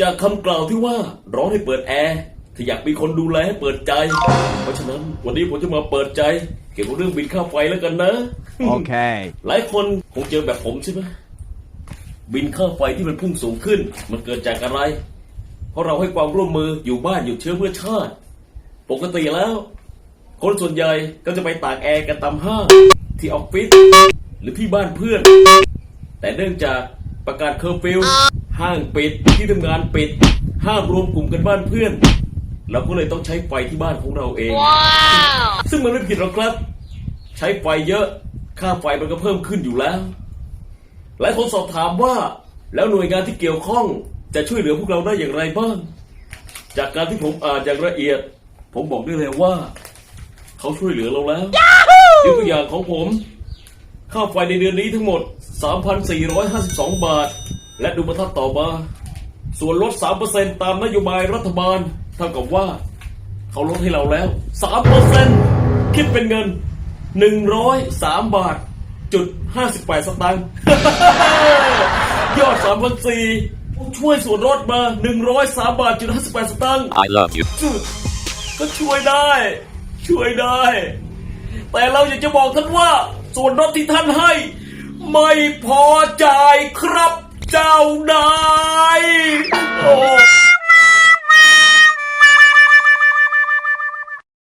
จากคำกล่าวที่ว่าร้องให้เปิดแอร์ถ้าอยากมีคนดูแลให้เปิดใจ เพราะฉะนั้นวันนี้ผมจะมาเปิดใจ เกี่ยวกับเรื่องบินค่าไฟแล้วกันนะ Okay. หลายคนคงเจอแบบผมใช่ไหมบินค่าไฟที่มันพุ่งสูงขึ้น มันเกิดจากอะไร เพราะเราให้ความร่วมมืออยู่บ้านหยุดเชื้อเพื่อชาติ ปกติแล้ว คนส่วนใหญ่ก็จะไปตากแอร์กันตามห้างที่ออฟฟิศหรือที่บ้านเพื่อน แต่เนื่องจากประกาศเคอร์ฟิว ห้างปิดที่ทำงานปิด ห้ามรวมกลุ่มกันบ้านเพื่อน เราก็เลยต้องใช้ไฟที่บ้านของเราเองซึ่งมันไม่ผิดหรอกครับ ใช้ไฟเยอะค่าไฟมันก็เพิ่มขึ้นอยู่แล้วหลายคนสอบถามว่า แล้วหน่วยงานที่เกี่ยวข้องจะช่วยเหลือพวกเราได้อย่างไรบ้าง จากการที่ผมอ่านอย่างละเอียด ผมบอกได้เลยว่า เขาช่วยเหลือเราแล้วยกตัวอย่างของผม ค่าไฟในเดือนนี้ทั้งหมด 3,452 บาท และดูบรรทัดต่อมา ส่วนลด 3%ตามนโยบายรัฐบาลเท่ากับว่า เขาลดให้เราแล้ว 3%คิดเป็นเงิน 103 บาทจุด58 สตางค์ยอด3,400ช่วยส่วนลดมา 103 บาทจุด58 สตางค์ I love you. จุดก็ช่วยได้ ช่วยได้ แต่เราอยากจะบอกท่านว่า ส่วนลดที่ท่านให้ ไม่พอจ่ายครับ don't.